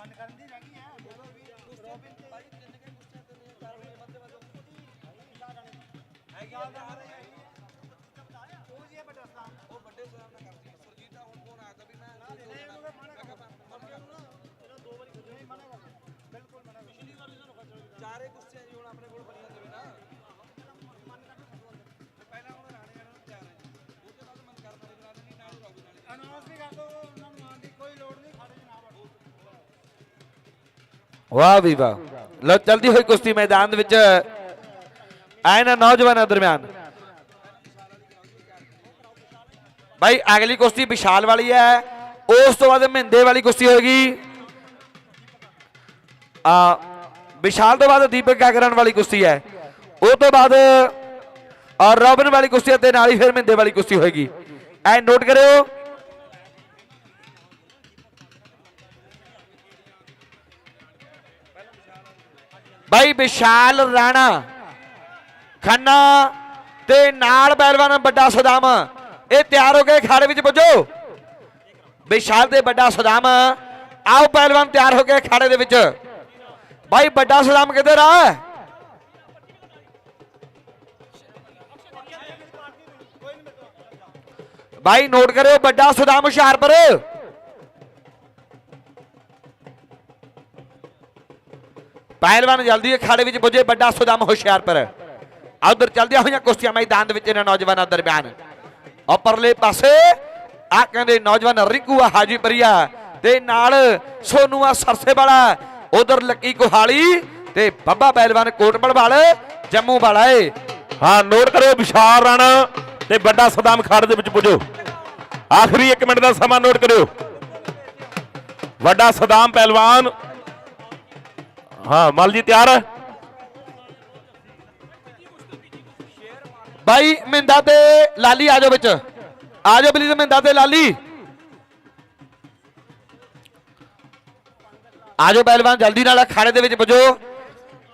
ਮਨ ਕਰਨ ਦੀ ਰਹਿ ਗਈ ਹੈ ਜਦੋਂ ਵੀ ਰੋਬਿਨ ਤੇ ਭਾਈ ਤਿੰਨ ਕੇ ਕੁਸ਼ਤੀਆਂ ਤੇ ਨੇ ਚਾਰ ਵਜੇ ਮੱਧੇ ਮੱਧੇ ਹੈਗੀ ਆ ਤਾਂ ਉਹ ਜੀ ਹੈ ਵੱਡਾ ਸਥਾਨ ਉਹ ਵੱਡੇ ਸਾਹਿਬ ਨਾਲ ਕਰਦੀ ਸੁਰਜੀਤ ਦਾ ਹੁਣ ਫੋਨ ਆਇਆ ਤਾਂ ਵੀ ਮੈਂ ਨਹੀਂ ਉਹਨੂੰ ਮਨਾ ਕਰ। ਮਰ ਗਿਆ ਨੂੰ ਨਾ ਇਹਦਾ ਦੋ ਵਾਰੀ ਖੁਦ ਨਹੀਂ ਮਨਾ ਕਰ। ਬਿਲਕੁਲ ਮਨਾ ਕਰ। ਪਿਛਲੀ ਵਾਰ ਇਹਨਾਂ ਨੂੰ ਖਤਰਾ ਚਾਰੇ ਕੁਸ਼ਤੀਆਂ ਜੀ ਹੁਣ ਆਪਣੇ ਕੋਲ ਬਣੀਆਂ ਦੇਵੇ ਨਾ ਪਹਿਲਾਂ ਹੁਣ ਰਾਣੇ ਨੂੰ ਤਿਆਰ ਹੈ ਉਹ ਤੋਂ ਬਾਅਦ ਮਨ ਬਣਾ ਦੇਣੀ ਨਾਲ ਰੋਬੀ ਵਾਲੇ ਅਨਾਉਂਸ ਵੀ ਕਰ ਦੋ ਉਹਨਾਂ ਨੂੰ ਦੀ। ਵਾਹ ਵੀ ਵਾਹ। ਲੋ ਚਲਦੀ ਹੋਈ ਕੁਸ਼ਤੀ ਮੈਦਾਨ ਦੇ ਵਿੱਚ ਆਇਨਾ ਨੌਜਵਾਨਾਂ ਦਰਮਿਆਨ। ਭਾਈ ਅਗਲੀ ਕੁਸ਼ਤੀ ਵਿਸ਼ਾਲ ਵਾਲੀ ਹੈ। ਉਸ ਤੋਂ ਬਾਅਦ ਮਹਿੰਦੇ ਵਾਲੀ ਕੁਸ਼ਤੀ ਹੋਏਗੀ। ਆ, ਵਿਸ਼ਾਲ ਤੋਂ ਬਾਅਦ ਦੀਪਕ ਕਾਗਰਨ ਵਾਲੀ ਕੁਸ਼ਤੀ ਹੈ। ਉਹ ਤੋਂ ਬਾਅਦ ਔਰ ਰੋਬਨ ਵਾਲੀ ਕੁਸ਼ਤੀ ਤੇ ਨਾਲ ਹੀ ਫਿਰ ਮਹਿੰਦੇ ਵਾਲੀ ਕੁਸ਼ਤੀ ਹੋਏਗੀ। ਐ ਨੋਟ ਕਰਿਓ। ਬਾਈ ਵਿਸ਼ਾਲ ਰਾਣਾ। ਖੰਨਾ ਤੇ ਨਾਲ ਪਹਿਲਵਾਨ ਵੱਡਾ ਸਦਾਮ। ਇਹ ਤਿਆਰ ਹੋ ਕੇ ਖਾੜੇ ਵਿੱਚ ਪੁੱਜੋ। ਵਿਸ਼ਾਲ ਤੇ ਵੱਡਾ ਸਦਾਮ। ਆਓ ਪਹਿਲਵਾਨ ਤਿਆਰ ਹੋ ਕੇ ਖਾੜੇ ਦੇ ਵਿੱਚ। ਬਾਈ ਵੱਡਾ ਸਦਾਮ ਕਿੱਧਰ ਆ? ਬਾਈ ਨੋਟ ਕਰਿਓ ਵੱਡਾ ਸਦਾਮ ਹੁਸ਼ਿਆਰਪੁਰ। ਪਹਿਲਵਾਨ ਜਲਦੀ ਅਖਾੜੇ ਵਿੱਚ ਪੁੱਜੇ, ਵੱਡਾ ਸੁਦਮ ਹੁਸ਼ਿਆਰਪੁਰ। ਉਧਰ ਚੱਲਦੀਆਂ ਹੋਈਆਂ ਕੁਸ਼ਤੀਆਂ ਮੈਦਾਨ ਦੇ ਵਿੱਚ ਇਹਨਾਂ ਨੌਜਵਾਨਾਂ ਦਰਮਿਆਨ। ਔਰ ਪਾਸੇ ਆ ਕਹਿੰਦੇ ਨੌਜਵਾਨ ਰਿੰਕੂ ਆ ਹਾਜੀਪੁਰੀਆ ਤੇ ਨਾਲ ਸੋਨੂ ਆ ਸਰਸੇ ਵਾਲਾ ਉਧਰ ਲੱਕੀ ਕੋਹਾਲੀ ਤੇ ਬੱਬਾ ਪਹਿਲਵਾਨ ਕੋਟਪੜ ਵਾਲ, ਜੰਮੂ ਵਾਲਾ ਏ ਹਾਂ, ਨੋਟ ਕਰੋ, ਵਿਸ਼ਾਲ ਰਾਣਾ ਤੇ ਵੱਡਾ ਸਦਾਮ ਖਾੜ ਦੇ ਵਿੱਚ ਪੁੱਜੋ। ਆਖਰੀ 1 ਮਿੰਟ ਦਾ ਸਮਾਂ ਨੋਟ ਕਰਿਓ। ਵੱਡਾ ਸਦਾਮ ਪਹਿਲਵਾਨ ਹਾਂ, ਮਲ ਜੀ ਤਿਆਰ? ਹੈ ਬਾਈ, ਮਿੰਦਾ ਤੇ ਲਾਲੀ, ਆ ਜਾਓ ਵਿੱਚ। ਆ ਜਾਓ ਪਲੀਜ਼ ਮਿੰਦਾ ਤੇ ਲਾਲੀ। ਆ ਜਾਓ ਪਹਿਲਵਾਨ, ਜਲਦੀ ਨਾਲ ਖਾੜੇ ਦੇ ਵਿੱਚ ਪੁੱਜੋ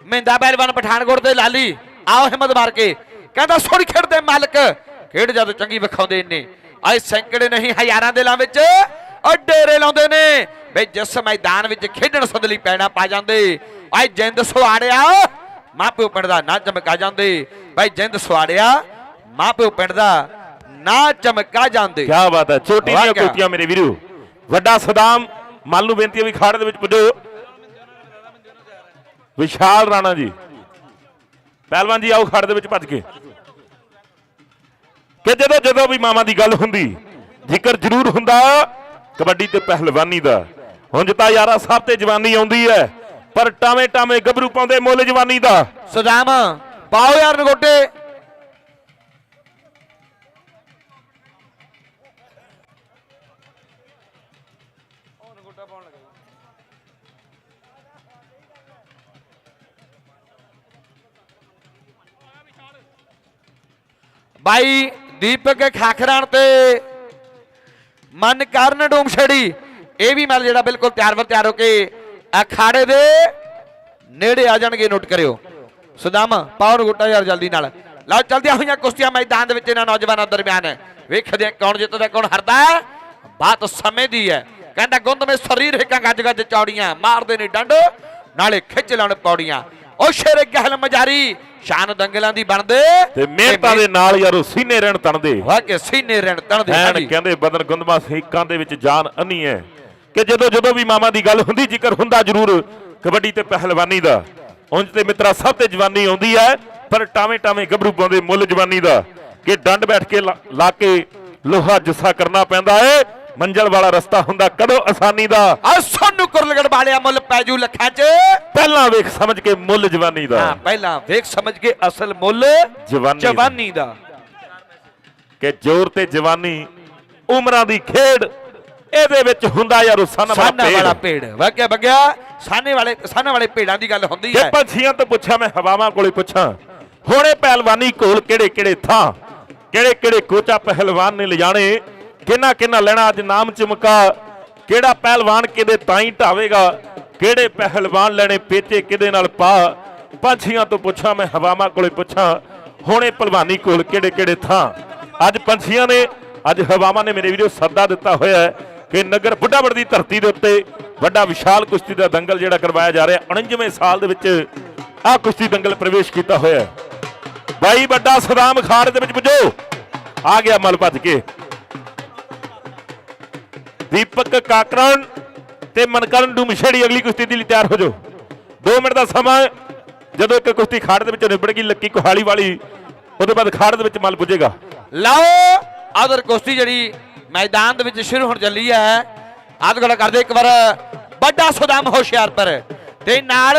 ਮਿੰਦਾ ਪਹਿਲਵਾਨ ਪਠਾਨਕੋਟ ਤੇ, ਲਾਲੀ, ਆਓ ਹਿੰਮਤ ਮਾਰ ਕੇ। ਕਹਿੰਦਾ, ਸੁਣ ਖੇਡਦੇ ਮਾਲਕ। ਖੇਡ ਜਦ ਚੰਗੀ ਵਿਖਾਉਂਦੇ ਨੇ। ਆਏ ਸੈਂਕੜੇ ਨਹੀਂ, ਹਜ਼ਾਰਾਂ ਦੇ ਲਾਂ ਵਿੱਚ। ਉਹ ਡੇਰੇ ਲਾਉਂਦੇ ਨੇ। ਬਈ ਜਿਸ ਮੈਦਾਨ ਵਿੱਚ ਖੇਡਣ ਸੰਦਲੀ ਪੈਣਾ ਪਾ ਜਾਂਦੇ। ਆਏ ਜਿੰਦ ਸੁਆੜਿਆ ਮਾਪਿਓ ਪਿੰਡ ਦਾ ਨਾ ਚਮਕਾ ਜਾਂਦੇ। ਭਾਈ ਜਿੰਦ ਸਵਾੜਿਆ ਮਾਪਿਓ ਪਿੰਡ ਦਾ ਨਾ ਚਮਕਾ ਜਾਂਦੇ। ਕੀ ਬਾਤ ਹੈ ਛੋਟੀ ਕਿਆ। ਕੁੱਤੀਆਂ ਮੇਰੇ ਵੀਰੋ। ਵੱਡਾ ਸਦਾਮ ਮਲ ਨੂੰ ਬੇਨਤੀ ਹੈ ਵੀ ਖਾੜ ਦੇ ਵਿੱਚ ਪੁੱਜੋ। ਵਿਸ਼ਾਲ ਰਾਣਾ ਜੀ। ਪਹਿਲਵਾਨ ਜੀ ਆਓ ਖਾੜ ਦੇ ਵਿੱਚ ਭੱਜ ਕੇ। ਕਿ ਜਦੋਂ ਜਦੋਂ ਵੀ ਮਾਮਾ ਦੀ ਗੱਲ ਹੁੰਦੀ ਜ਼ਿਕਰ ਜ਼ਰੂਰ ਹੁੰਦਾ ਕਬੱਡੀ ਤੇ ਪਹਿਲਵਾਨੀ ਦਾ। ਹੁਣ ਤਾਂ ਯਾਰਾ ਸਭ ਤੇ ਜਵਾਨੀ ਆਉਂਦੀ ਹੈ, ਪਰ ਟਾਵੇਂ ਟਾਵੇਂ ਗੱਭਰੂ ਪਾਉਂਦੇ ਮੁੱਲ ਜਵਾਨੀ ਦਾ। ਸੁਦਾਮ ਪਾਓ ਯਾਰ ਨਗੋਟੇ। ਬਾਈ ਦੀਪਕ ਖਾਖਰਾਣ ਤੇ ਮਨ ਕਰਨ ਡੂਮਛੜੀ ਇਹ ਵੀ ਮਲ ਜਿਹੜਾ ਬਿਲਕੁਲ ਤਿਆਰ ਵਰ ਤਿਆਰ ਹੋ ਕੇ ਅਖਾੜੇ ਦੇ ਨੇੜੇ ਆ ਜਾਣਗੇ ਨੋਟ ਕਰਿਓ। ਸੁਦਾਮ ਪਾਵਰ ਗੁੱਟਾ ਯਾਰ ਜਲਦੀ ਨਾਲ। ਲਓ ਚਲਦੀਆਂ ਹੋਈਆਂ ਕੁਸ਼ਤੀਆਂ ਮੈਦਾਨ ਦੇ ਵਿੱਚ ਇਹਨਾਂ ਨੌਜਵਾਨਾਂ ਦਰਮਿਆਨ। ਵੇਖਦੇ ਕੌਣ ਜਿੱਤਦਾ ਕੌਣ ਹਾਰਦਾ। ਬਾਤ ਸਮੇਂ ਦੀ ਹੈ। ਕਹਿੰਦਾ ਗੁੰਦ ਮੇ ਸਰੀਰ ਹਿੱਕਾਂ ਗੱਜ ਗੱਜ ਚੌੜੀਆਂ ਮਾਰਦੇ ਨੇ ਡੰਡ ਨਾਲੇ ਖਿੱਚ ਲੈਣ ਪੌੜੀਆਂ। ਉਹ ਸ਼ੇਰ ਗਹਿਲ ਮਜਾਰੀ ਸ਼ਾਨ ਦੰਗਲਾਂ ਦੀ ਬਣਦੇ। ਤੇ ਮਿਹਨਤਾਂ ਦੇ ਨਾਲ ਯਾਰੋ ਸੀਨੇ ਰਹਿਣ ਤਣਦੇ। ਵਾਹ ਕੇ ਸੀਨੇ ਰਹਿਣ ਤਣਦੇ। ਕਹਿੰਦੇ ਬਦਨ ਗੁੰਦਮਾ ਸੇਕਾਂ ਦੇ ਵਿੱਚ ਜਾਨ ਅੰਨੀ ਹੈ। ਕਿ ਜਦੋਂ ਜਦੋਂ ਵੀ ਮਾਮਾ ਦੀ ਗੱਲ ਹੁੰਦੀ ਜ਼ਿਕਰ ਹੁੰਦਾ ਜ਼ਰੂਰ ਕਬੱਡੀ ਤੇ ਪਹਿਲਵਾਨੀ ਦਾ। ਉਂਝ ਤੇ ਮਿੱਤਰਾ ਸਭ ਤੇ ਜਵਾਨੀ ਆਉਂਦੀ ਹੈ ਪਰ ਟਾਵੇਂ ਟਾਵੇਂ ਗੱਭਰੂ ਪਾਉਂਦੇ ਮੁੱਲ ਜਵਾਨੀ ਦਾ ਕਿ ਡੰਡ ਬੈਠ ਕੇ ਲਾ- ਕੇ ਲੋਹਾ ਜੱਸਾ ਕਰਨਾ ਪੈਂਦਾ ਏ। ਮੰਜ਼ਲ ਵਾਲਾ ਰਸਤਾ ਹੁੰਦਾ ਕਦੋਂ ਆਸਾਨੀ ਦਾ। ਆ ਸੋਨੂ ਕੁਰਲਗੜ ਵਾਲਿਆ ਮੁੱਲ ਪੈਜੂ ਲੱਖਾਂ 'ਚ। ਪਹਿਲਾਂ ਵੇਖ ਸਮਝ ਕੇ ਮੁੱਲ ਜਵਾਨੀ ਦਾ। ਹਾਂ ਪਹਿਲਾਂ ਵੇਖ ਸਮਝ ਕੇ ਅਸਲ ਮੁੱਲ ਜਵਾਨੀ। ਜਵਾਨੀ ਦਾ। ਕਿ ਜ਼ੋਰ ਤੇ ਜਵਾਨੀ ਉਮਰਾਂ ਦੀ ਖੇਡ ਇਹਦੇ ਵਿੱਚ ਹੁੰਦਾ ਯਾਰੋ ਸਨ ਸਾਨਾ ਵਾਲਾ ਵਾਲਾ ਪੇੜ। ਵਗਿਆ ਵਗਿਆ ਸਾਨੇ ਵਾਲੇ ਸਾਨੇ ਵਾਲੇ ਪੇੜਾਂ ਦੀ ਗੱਲ ਹੁੰਦੀ ਜੇ ਹੈ। ਪੰਛੀਆਂ ਤੋਂ ਪੁੱਛਾਂ ਮੈਂ ਹਵਾਵਾਂ ਕੋਲੇ ਪੁੱਛਾਂ। ਹੁਣੇ ਪਹਿਲਵਾਨੀ ਕੋਲ ਕਿਹੜੇ ਕਿਹੜੇ ਥਾਂ ਕਿਹੜੇ ਕਿਹੜੇ ਕੋਚਾ ਪਹਿਲਵਾਨ ਨੇ ਲਿਜਾਣੇ ਕਿੰਨਾ ਕਿੰਨਾ ਲੈਣਾ ਅੱਜ ਨਾਮ ਚਮਕਾ ਕਿਹੜਾ ਪਹਿਲਵਾਨ ਕਿਹਦੇ ਤਾਈ ਢਾਵੇਗਾ ਕਿਹੜੇ ਪਹਿਲਵਾਨ ਲੈਣੇ ਪੇਚੇ ਕਿਹਦੇ ਨਾਲ ਪਾ। ਪੰਛੀਆਂ ਤੋਂ ਪੁੱਛਾਂ ਮੈਂ ਹਵਾਵਾਂ ਕੋਲੇ ਪੁੱਛਾਂ ਹੁਣੇ ਪਹਿਲਵਾਨੀ ਕੋਲ ਕਿਹੜੇ ਕਿਹੜੇ ਥਾਂ। ਅੱਜ ਪੰਛੀਆਂ ਨੇ ਅੱਜ ਹਵਾਵਾਂ ਨੇ ਮੇਰੇ ਵੀਰੋ ਸੱਦਾ ਦਿੱਤਾ ਹੋਇਆ ਹੈ ਕਿ ਨਗਰ ਬੁੱਢਾਵੜ ਦੀ ਧਰਤੀ ਦੇ ਉੱਤੇ ਵੱਡਾ ਵਿਸ਼ਾਲ ਕੁਸ਼ਤੀ ਦਾ ਦੰਗਲ ਜਿਹੜਾ ਕਰਵਾਇਆ ਜਾ ਰਿਹਾ। 49ਵੇਂ ਸਾਲ ਦੇ ਵਿੱਚ ਆਹ ਕੁਸ਼ਤੀ ਦੰਗਲ ਪ੍ਰਵੇਸ਼ ਕੀਤਾ ਹੋਇਆ ਹੈ। ਬਾਈ ਵੱਡਾ ਸਦਾਮ ਖਾੜ ਦੇ ਵਿੱਚ ਪੁੱਜੋ। ਆ ਗਿਆ ਮਲ ਭੱਜ ਕੇ। ਦੀਪਕ ਕਾਕਰਨ ਤੇ ਮਨਕਰਨ ਡੂਮਛੇੜੀ ਅਗਲੀ ਕੁਸ਼ਤੀ ਦੇ ਲਈ ਤਿਆਰ ਹੋ ਜਾਓ। 2 ਮਿੰਟ ਦਾ ਸਮਾਂ ਜਦੋਂ ਇੱਕ ਕੁਸ਼ਤੀ ਖਾੜ ਦੇ ਵਿੱਚੋਂ ਨਿਬੜ ਗਈ, ਲੱਕੀ ਕੋਹਾਲੀ ਵਾਲੀ, ਉਹਦੇ ਬਾਅਦ ਖਾੜ ਦੇ ਵਿੱਚ ਮਲ ਪੁੱਜੇਗਾ। ਲਓ ਆਦਰ ਕੁਸ਼ਤੀ ਜਿਹੜੀ ਮੈਦਾਨ ਦੇ ਵਿੱਚ ਸ਼ੁਰੂ ਹੋਣ ਚੱਲੀ ਹੈ। ਆਦ ਗੱਲ ਕਰਦੇ ਇੱਕ ਵਾਰ, ਵੱਡਾ ਸੁਦਾਮ ਹੁਸ਼ਿਆਰਪੁਰ ਤੇ ਨਾਲ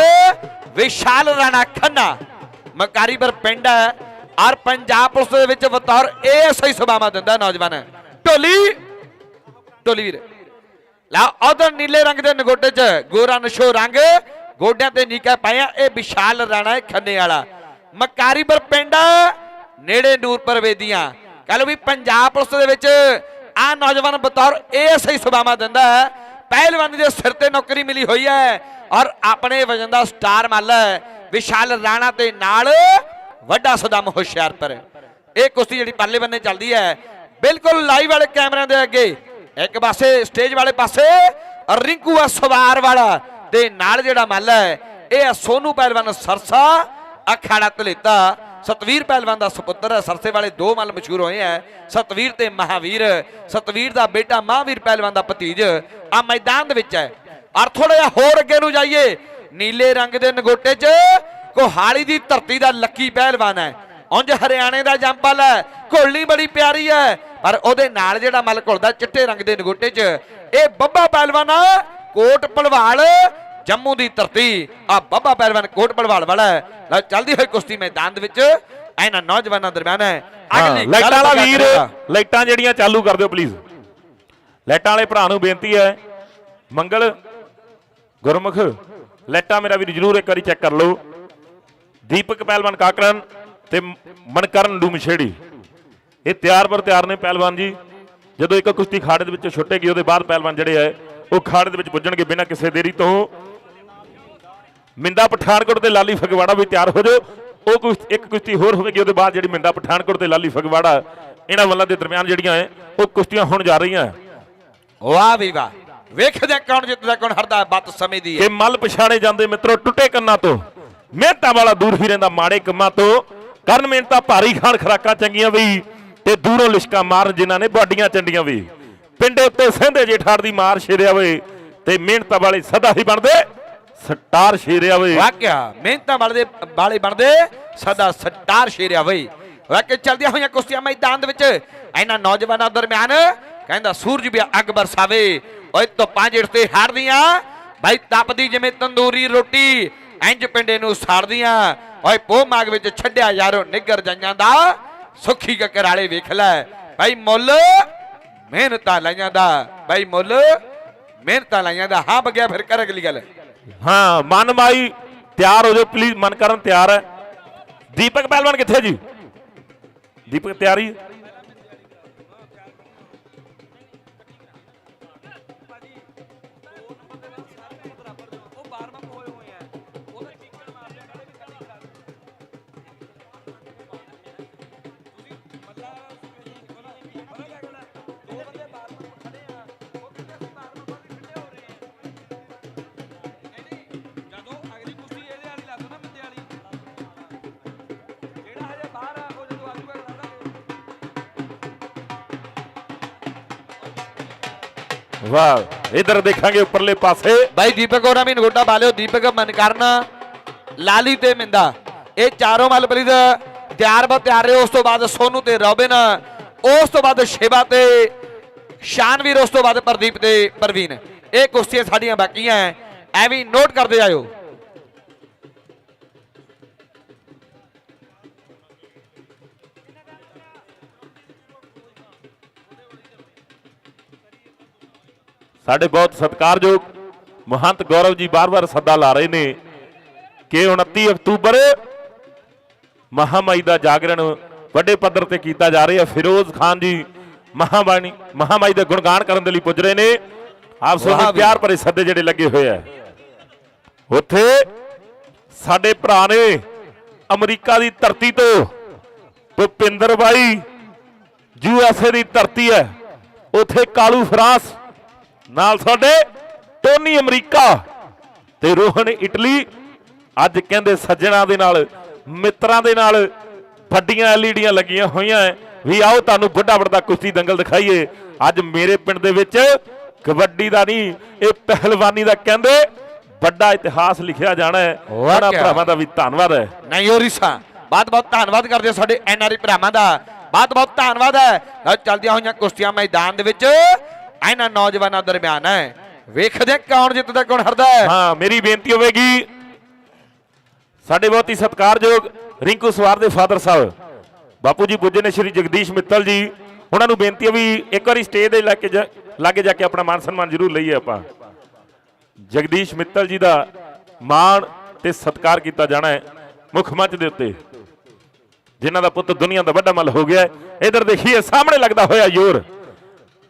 ਵਿਸ਼ਾਲ ਰਾਣਾ ਖੰਨਾ ਮਕਾਰੀਪੁਰ ਪਿੰਡ ਹੈ। ਔਰ ਪੰਜਾਬ ਪੁਲਿਸ ਦੇ ਵਿੱਚ ਬਤੌਰ ਏਐਸਆਈ ਸੁਭਾਵਾ ਦਿੰਦਾ ਨੌਜਵਾਨ। ਢੋਲੀ ਢੋਲੀ ਵੀਰ। ਲਾ ਉਧਰ ਨੀਲੇ ਰੰਗ ਦੇ ਨਗੋਟੇ 'ਚ ਗੋਰਾ ਨਸ਼ੋ ਰੰਗ, ਗੋਡਿਆਂ ਤੇ ਨੀਕਾ ਪਾਇਆ, ਇਹ ਵਿਸ਼ਾਲ ਰਾਣਾ ਹੈ ਖੰਨੇ ਵਾਲਾ। ਮਕਾਰੀਪੁਰ ਪਿੰਡ, ਨੇੜੇ ਨੂਰਪੁਰ ਵੇਦੀਆਂ ਕਹ ਲਓ ਵੀ ਪੰਜਾਬ ਪੁਲਿਸ ਦੇ ਵਿੱਚ ਆ ਨੌਜਵਾਨ ਬਤੌਰ ਏਐਸਆਈ ਸੁਭਾਵਾ ਦਿੰਦਾ ਹੈ। ਪਹਿਲਵਾਨੀ ਦੇ ਸਿਰ ਤੇ ਨੌਕਰੀ ਮਿਲੀ ਹੋਈ ਹੈ ਔਰ ਆਪਣੇ ਵਜਨ ਦਾ ਸਟਾਰ ਮੱਲ ਵਿਸ਼ਾਲ ਰਾਣਾ ਤੇ ਨਾਲ ਵੱਡਾ ਸਦਮ ਹੁਸ਼ਿਆਰਪੁਰ। ਇਹ ਕੁਸ਼ਤੀ ਜਿਹੜੀ ਪਰਲੇ ਬੰਨੇ ਚੱਲਦੀ ਹੈ। ਬਿਲਕੁਲ ਲਾਈਵ ਵਾਲੇ ਕੈਮਰਿਆਂ ਦੇ ਅੱਗੇ। ਇੱਕ ਪਾਸੇ ਸਟੇਜ ਵਾਲੇ ਪਾਸੇ ਰਿੰਕੂ ਆ ਸਵਾਰ ਵਾਲਾ ਤੇ ਨਾਲ ਜਿਹੜਾ ਮੱਲ ਹੈ। ਇਹ ਆ ਸੋਨੂ ਪਹਿਲਵਾਨ ਸਰਸਾ, ਅਖਾੜਾ ਤਲੇਤਾ ਸਤਵੀਰ ਪਹਿਲਵਾਨ ਦਾ ਸੁਪੁੱਤਰ ਹੈ, ਸਰਸੇ ਵਾਲੇ ਦੋ ਮੱਲ ਮਸ਼ਹੂਰ ਹੋਏ ਹੈ। ਸਤਵੀਰ ਤੇ ਮਹਾਵੀਰ। ਸਤਵੀਰ ਦਾ ਬੇਟਾ ਮਹਾਵੀਰ ਪਹਿਲਵਾਨ ਦਾ ਭਤੀਜ ਆ ਮੈਦਾਨ ਦੇ ਵਿੱਚ ਹੈ। ਔਰ ਥੋੜਾ ਜਿਹਾ ਹੋਰ ਅੱਗੇ ਨੂੰ ਜਾਈਏ। ਨੀਲੇ ਰੰਗ ਦੇ ਨਗੋਟੇ 'ਚ ਕੋਹਾਲੀ ਦੀ ਧਰਤੀ ਦਾ ਲੱਕੀ ਪਹਿਲਵਾਨ ਹੈ। ਉਂਝ ਹਰਿਆਣੇ ਦਾ ਜੰਪਲ ਹੈ ਘੋਲਣੀ ਬੜੀ ਪਿਆਰੀ ਹੈ। ਪਰ ਉਹਦੇ ਨਾਲ ਜਿਹੜਾ ਮਲ ਘੁਲਦਾ ਚਿੱਟੇ ਰੰਗ ਦੇ ਨਗੋਟੇ 'ਚ, ਇਹ ਬੱਬਾ ਪਹਿਲਵਾਨ ਕੋਟ ਭਲਵਾਲ ਜੰਮੂ ਦੀ ਧਰਤੀ ਆ ਬੱਬਾ ਪਹਿਲਵਾਨ ਕੋਟ ਭਲਵਾਲ ਵਾਲਾ ਲਓ ਚੱਲਦੀ ਹੋਈ ਕੁਸ਼ਤੀ ਮੈਦਾਨ ਦੇ ਵਿੱਚ ਇਹਨਾਂ ਨੌਜਵਾਨਾਂ ਦਰਮਿਆਨ ਹੈ। ਅਗਲੀ ਲਾਈਟਾਂ ਵਾਲਾ ਵੀਰ। ਲਾਈਟਾਂ ਜਿਹੜੀਆਂ ਚਾਲੂ ਕਰ ਦਿਓ ਪਲੀਜ਼ ਲਾਈਟਾਂ ਵਾਲੇ ਭਰਾ ਨੂੰ ਬੇਨਤੀ ਹੈ ਮੰਗਲ ਗੁਰਮੁਖ ਲਾਈਟਾਂ ਮੇਰਾ ਵੀਰ ਜਰੂਰ ਇੱਕ ਵਾਰੀ ਚੈੱਕ ਕਰ ਲਓ। ਦੀਪਕ ਪਹਿਲਵਾਨ ਕਾਕਰਨ ਤੇ ਮਨਕਰਨ ਡੂਮਛੇੜੀ ਇਹ ਤਿਆਰ ਪਰ ਤਿਆਰ ਨੇ ਪਹਿਲਵਾਨ ਜੀ। ਜਦੋਂ ਇੱਕ ਕੁਸ਼ਤੀ ਖਾੜੇ ਦੇ ਵਿੱਚ ਛੁੱਟੇਗੀ ਉਹਦੇ ਬਾਅਦ ਪਹਿਲਵਾਨ ਜਿਹੜੇ ਹੈ ਉਹ ਖਾੜੇ ਦੇ ਵਿੱਚ ਪੁੱਜਣਗੇ ਬਿਨਾਂ ਕਿਸੇ ਦੇਰੀ ਤੋਂ। ਮਿੰਦਾ ਪਠਾਨਕੋਟ ਤੇ ਲਾਲੀ ਫਗਵਾੜਾ ਵੀ ਤਿਆਰ ਹੋ ਜਾਓ। ਉਹ ਕੁਸ਼ਤੀ ਇੱਕ ਕੁਸ਼ਤੀ ਹੋਰ ਹੋਵੇਗੀ ਉਹਦੇ ਬਾਅਦ ਜਿਹੜੀ ਮਿੰਦਾ ਪਠਾਨਕੋਟ ਤੇ ਲਾਲੀ ਫਗਵਾੜਾ ਇਹਨਾਂ ਵੱਲਾਂ ਦੇ ਦਰਮਿਆਨ ਜਿਹੜੀਆਂ ਹੈ ਉਹ ਕੁਸ਼ਤੀਆਂ ਹੋਣ ਜਾ ਰਹੀਆਂ ਵਾਹ ਵੀ ਵਾਹ। ਵੇਖਦੇ ਕੌਣ ਜਿੱਤਦਾ ਕੌਣ ਹਰਦਾ ਬੱਤ ਸਮੇਂ ਦੀ ਹੈ ਕਿ ਮੱਲ ਪਛਾਣੇ ਜਾਂਦੇ ਮਿੱਤਰੋ ਟੁੱਟੇ ਕੰਨਾਂ ਤੋਂ। ਮਿਹਨਤਾਂ ਵਾਲਾ ਦੂਰ ਹੀ ਰਹਿੰਦਾ ਮਾੜੇ ਕੰਮਾਂ ਤੋਂ। ਕਰਨ ਮਿਹਨਤਾਂ ਭਾਰੀ ਖਾਣ ਖਰਾਕਾਂ ਚੰਗੀਆਂ ਵੀ ਤੇ ਦੂਰੋਂ ਲਿਸ਼ਕਾ ਮਾਰਨ ਜਿਨ੍ਹਾਂ ਨੇ ਬਾਡੀਆਂ ਚੰਡੀਆਂ ਵੀ। ਪਿੰਡੇ ਉੱਤੇ ਸਹਿੰਦੇ ਜੇਠਾੜ ਦੀ ਮਾਰ ਛੇੜਿਆ ਵੇ ਤੇ ਮਿਹਨਤਾਂ ਵਾਲੇ ਸਦਾ ਹੀ ਬਣਦੇ। ਸਟਾਰ ਛੇੜਿਆ ਵੇ। ਵਾਕਿਆ, ਮਿਹਨਤਾਂ ਵਾਲੇ ਵਾਲੇ ਬਣਦੇ, ਸਦਾ ਸਟਾਰ ਸ਼ੇਰਿਆ ਬਈ ਵਾਕਿਆ ਚਲਦੀਆਂ ਹੋਈਆਂ ਕੁਸ਼ਤੀਆਂ ਮੈਦਾਨ ਦੇ ਵਿੱਚ। ਇਹਨਾਂ ਨੌਜਵਾਨਾਂ ਦਰਮਿਆਨ ਕਹਿੰਦਾ, ਸੂਰਜ ਵੀ ਅੱਗ ਬਰਸਾਵੇ। ਓਏ ਧੁੱਪਾਂ ਜਿੜ ਤੇ ਹੜਦੀਆਂ। ਭਾਈ ਤਪਦੀ ਜਿਵੇਂ ਤੰਦੂਰੀ ਰੋਟੀ, ਇੰਜ ਪਿੰਡੇ ਨੂੰ ਸਾੜਦੀਆਂ। ਓਏ ਪੋ ਮਾਗ ਵਿੱਚ ਛੱਡਿਆ ਯਾਰੋ ਨਿੱਗਰ ਜਾਈਆਂ ਦਾ। ਸੁੱਖੀ ਕੱਕਰ ਵਾਲੇ ਵੇਖ ਲੈ। ਬਾਈ ਮੁੱਲ ਮਿਹਨਤਾਂ ਲਾਈਆਂ ਦਾ। ਬਾਈ ਮੁੱਲ ਮਿਹਨਤਾਂ ਲਾਈਆਂ ਦਾ। ਹਾਂ, ਬਗਿਆ, ਫਿਰ ਕਰ ਅਗਲੀ ਗੱਲ। ਹਾਂ, ਮਨ ਮਾਈ ਤਿਆਰ ਹੋ ਜਾਓ ਪਲੀਜ਼ ਮਨ ਕਰਨ ਤਿਆਰ ਹੈ ਦੀਪਕ ਪਹਿਲਵਾਨ ਕਿੱਥੇ ਜੀ ਦੀਪਕ ਤਿਆਰੀ ਹੈ? ਵਾਹ, ਇਧਰ ਦੇਖਾਂਗੇ ਉੱਪਰਲੇ ਪਾਸੇ। ਬਾਈ ਦੀਪਕ ਹੋਰਾਂ ਵੀ ਨਗੋਟਾ ਪਾ ਲਿਓ। ਦੀਪਕ, ਮਨਕਰਨ, ਲਾਲੀ ਤੇ ਮਿੰਦਾ। ਇਹ ਚਾਰੋਂ ਮੱਲ ਪਲੀਜ਼ ਤਿਆਰ ਬਾ ਤਿਆਰ ਰਹੇ। ਉਸ ਤੋਂ ਬਾਅਦ ਸੋਨੂ ਤੇ ਰੋਬਿਨ। ਉਸ ਤੋਂ ਬਾਅਦ ਸ਼ਿਵਾ ਤੇ ਸ਼ਾਨਵੀਰ, ਉਸ ਤੋਂ ਬਾਅਦ ਪ੍ਰਦੀਪ ਤੇ ਪ੍ਰਵੀਨ। ਇਹ ਕੁਸ਼ਤੀਆਂ ਸਾਡੀਆਂ ਬਾਕੀਆਂ ਐ। ਐ ਵੀ ਨੋਟ ਕਰਦੇ ਆਇਓ। ਸਾਡੇ ਬਹੁਤ ਸਤਿਕਾਰਯੋਗ ਮਹੰਤ ਗੌਰਵ ਜੀ ਬਾਰ-ਬਾਰ ਸੱਦਾ ਲਾ ਰਹੇ ਨੇ ਕਿ 29 ਅਕਤੂਬਰ ਮਹਾਮਾਈ ਦਾ ਜਾਗਰਣ ਵੱਡੇ ਪੱਧਰ ਤੇ ਕੀਤਾ ਜਾ ਰਿਹਾ। ਫਿਰੋਜ਼ ਖਾਨ ਜੀ ਮਹਾਬਾਣੀ ਮਹਾਮਾਈ ਦੇ ਗੁਣਗਾਨ ਕਰਨ ਦੇ ਲਈ ਪੁੱਜ ਰਹੇ ਨੇ। ਆਪ ਸਭ ਵੀ। ਪਿਆਰ ਭਰੇ ਸੱਦੇ ਜਿਹੜੇ ਲੱਗੇ ਹੋਏ ਆ। ਉੱਥੇ ਸਾਡੇ ਭਰਾ ਨੇ ਅਮਰੀਕਾ ਦੀ ਧਰਤੀ ਤੋਂ ਭੁਪਿੰਦਰ ਬਾਈ ਯੂਐਸਏ ਦੀ ਧਰਤੀ ਹੈ। ਉੱਥੇ ਕਾਲੂ ਫਰਾਂਸ ਨਾਲ ਸਾਡੇ ਟੋਨੀ ਅਮਰੀਕਾ ਤੇ ਰੋਹਨ ਇਟਲੀ। ਅੱਜ ਕਹਿੰਦੇ ਸੱਜਣਾ ਦੇ ਨਾਲ ਮਿੱਤਰਾਂ ਦੇ ਨਾਲ ਵੱਡੀਆਂ ਐਲਈਡੀਆਂ ਲੱਗੀਆਂ ਹੋਈਆਂ ਐ। ਵੀ ਆਓ ਤੁਹਾਨੂੰ ਵੱਡਾ ਵੱਡਾ ਕੁਸ਼ਤੀ ਦੰਗਲ ਦਿਖਾਈਏ। ਅੱਜ ਮੇਰੇ ਪਿੰਡ ਦੇ ਵਿੱਚ ਕਬੱਡੀ ਦਾ ਨਹੀਂ ਇਹ ਪਹਿਲਵਾਨੀ ਦਾ ਕਹਿੰਦੇ ਵੱਡਾ ਇਤਿਹਾਸ ਲਿਖਿਆ ਜਾਣਾ ਹੈ ਉਹਨਾਂ। ਭਰਾਵਾਂ ਦਾ ਵੀ ਧੰਨਵਾਦ ਹੈ ਨਹੀਂ ਹੋਰੀਸਾ ਬਹੁਤ ਬਹੁਤ ਧੰਨਵਾਦ ਕਰਦੇ ਸਾਡੇ ਐਨਆਰਆਈ ਭਰਾਵਾਂ ਦਾ। ਬਹੁਤ ਬਹੁਤ ਧੰਨਵਾਦ ਹੈ ਚੱਲਦੀਆਂ ਹੋਈਆਂ ਕੁਸ਼ਤੀਆਂ ਮੈਦਾਨ ਦੇ ਵਿੱਚ। ਇਹਨਾਂ ਨੌਜਵਾਨਾਂ ਦਰਮਿਆਨ ਹੈ। ਵੇਖਦੇ ਕੌਣ ਜਿੱਤਦਾ, ਕੌਣ ਹਰਦਾ ਹੈ। ਹਾਂ, ਮੇਰੀ ਬੇਨਤੀ ਹੋਵੇਗੀ, ਸਾਡੇ ਬਹੁਤ ਹੀ ਸਤਿਕਾਰਯੋਗ ਰਿੰਕੂ ਸਵਾਰ ਦੇ ਫਾਦਰ ਸਾਹਿਬ, ਬਾਪੂ ਜੀ ਪੁੱਜੇ ਨੇ ਸ਼੍ਰੀ ਜਗਦੀਸ਼ ਮਿੱਤਲ ਜੀ, ਉਹਨਾਂ ਨੂੰ ਬੇਨਤੀ ਹੈ ਵੀ ਇੱਕ ਵਾਰੀ ਸਟੇਜ ਦੇ ਲਾਗੇ ਜਾ ਲਾਗੇ ਜਾ ਕੇ ਆਪਣਾ ਮਾਨ ਸਨਮਾਨ ਜ਼ਰੂਰ ਲਈਏ ਆਪਾਂ। ਜਗਦੀਸ਼ ਮਿੱਤਲ ਜੀ ਦਾ ਮਾਣ ਤੇ ਸਤਿਕਾਰ ਕੀਤਾ ਜਾਣਾ ਹੈ ਮੁੱਖ ਮੰਚ ਦੇ ਉੱਤੇ। ਜਿਨ੍ਹਾਂ ਦਾ ਪੁੱਤ ਦੁਨੀਆ ਦਾ ਵੱਡਾ ਮੱਲ ਹੋ ਗਿਆ ਹੈ। ਇਧਰ ਦੇਖੀਏ, ਸਾਹਮਣੇ ਲੱਗਦਾ ਹੋਇਆ ਯੋਰ।